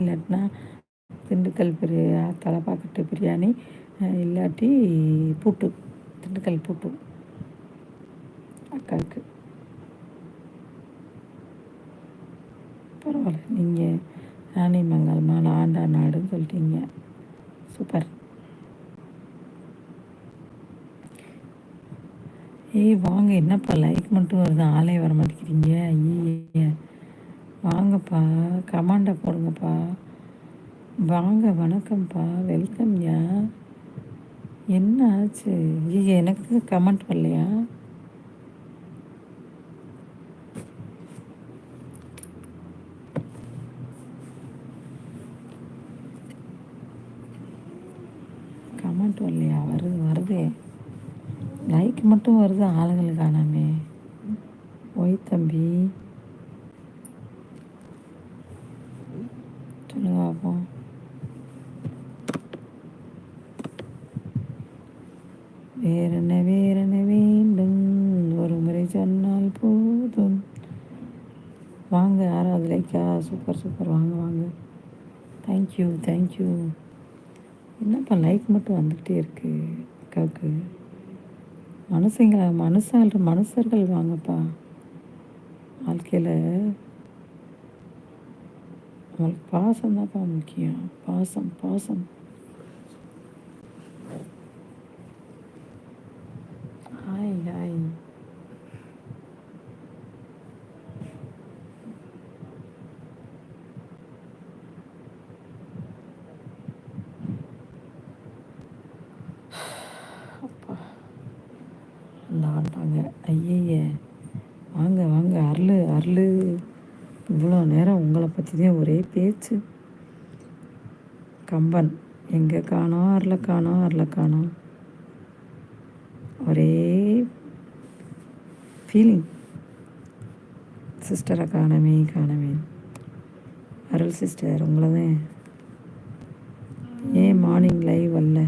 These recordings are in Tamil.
இல்லாட்டினா திண்டுக்கல் பிரியா தலைப்பாக்கட்டு பிரியாணி இல்லாட்டி பூட்டு திண்டுக்கல் பூட்டு. அக்காவுக்கு பரவாயில்ல நீங்கள் ராணி மங்கலமா ஆண்டா நாடுன்னு சொல்லிட்டீங்க. சூப்பர். ஏய் வாங்க என்னப்பா லைக் மட்டும் வருது ஆளே வர மாட்டேங்கிறீங்க. ஐயே வாங்கப்பா கமாண்டை போடுங்கப்பா. வாங்க வணக்கம்ப்பா வெல்கம்யா. என்ன ஆச்சு ஐயா எனக்கு கமெண்ட் வரலையா கமெண்ட் வரலையா வருது வருதே. லைக் மட்டும் வருது ஆளுங்களுக்கு காணாமே ஒய் தம்பி. சொல்லுங்க பார்ப்போம் வேறென்ன வேறென்ன வேண்டும்? ஒரு முறை சொன்னால் போதும். வாங்க ஆறாவது லைக்கா சூப்பர் சூப்பர். வாங்க வாங்க. தேங்க்யூ தேங்க்யூ என்னப்பா லைக் மட்டும் வந்துக்கிட்டே இருக்கு அக்காவுக்கு? மனுஷங்கள மனுஷால் மனுஷர்கள் வாங்கப்பா. வாழ்க்கையில் அவங்களுக்கு பாசம் தான்ப்பா முக்கியம். பாசம் பாசம். Hi hi. அப்பா. விளாண்டாங்க ஐயையே. வாங்க வாங்க. அருள் அருள். இவ்வளோ நேரம் உங்களை பற்றி தான் ஒரே பேச்சு. கம்பன் எங்கே காணோம் அருளை காணோம் அருளை காணோம் ஒரே ஃபீலிங் சிஸ்டரை காணமே காணமே. அருள் சிஸ்டர் உங்களை தான் ஏன் மார்னிங் லைவ் வரல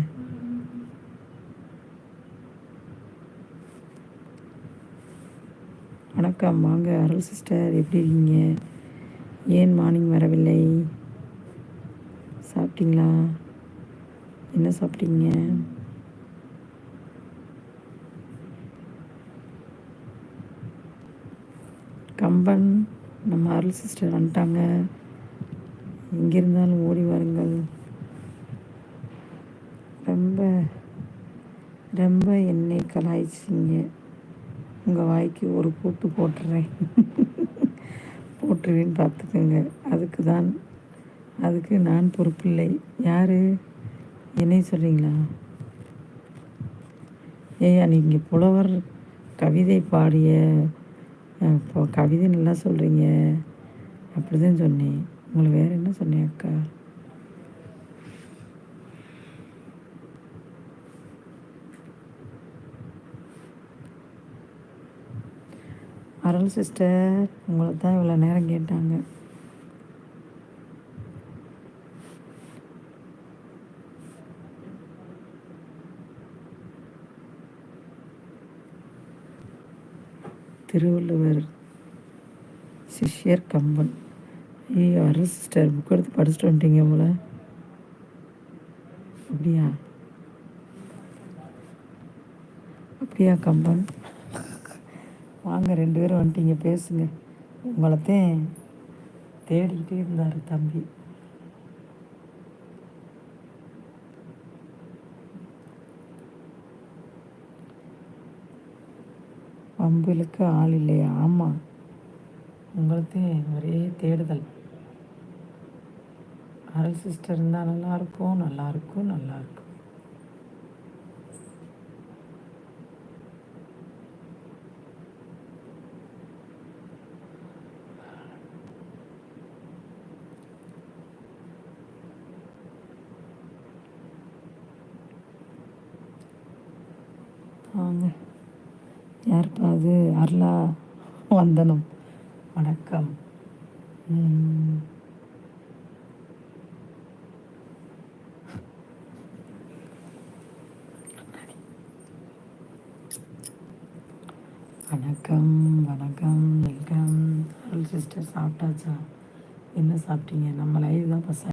வணக்கம் வாங்க அருள் சிஸ்டர் எப்படி இருக்கீங்க? ஏன் மார்னிங் வரவில்லை? சாப்பிட்டீங்களா? என்ன சாப்பிட்டீங்க? கம்பன் நம்ம அருள் சிஸ்டர் வந்துட்டாங்க. எங்கே இருந்தாலும் ஓடி வாருங்கள். ரொம்ப ரொம்ப என்னை கலாய்ச்சிங்க. உங்கள் வாய்க்கு ஒரு கூட்டு போட்டுறேன். போட்டுருவேன்னு பார்த்துக்கோங்க. அதுக்கு தான் அதுக்கு நான் பொறுப்பில்லை. யார்? என்னை சொல்கிறீங்களா ஏய்யா நீங்கள் புலவர் கவிதை பாடிய இப்போ கவிதை நல்லா சொல்கிறீங்க அப்படி தான் சொன்னேன். உங்களை வேறு என்ன சொன்னேன் அக்கா? அருள் சிஸ்டர் உங்களை தான் இவ்வளோ நேரம் கேட்டாங்க. திருவள்ளுவர் சிஷ்யர் கம்பன். ஐயோ அருள் சிஸ்டர் புக் எடுத்து படிச்சுட்டு வந்துட்டீங்க போல. அப்படியா? அப்படியா கம்பன்? வாங்க ரெண்டு பேரும் வந்துட்டீங்க பேசுங்க. உங்களத்தையும் தேடிக்கிட்டே இருந்தார் தம்பி. பம்புலுக்கு ஆள் இல்லையா? ஆமாம் உங்களுக்கும் ஒரே தேடுதல். அரை சிஸ்டர் இருந்தால் நல்லாயிருக்கும் நல்லாயிருக்கும் நல்லாயிருக்கும் வாங்க. யாருப்பா அது அருளா வந்தனம். வணக்கம். வணக்கம் வணக்கம் வெல்கம். அருள் சிஸ்டர் சாப்பிட்டாச்சா? என்ன சாப்பிட்டீங்க? நம்ம லைவ் தான் பசங்க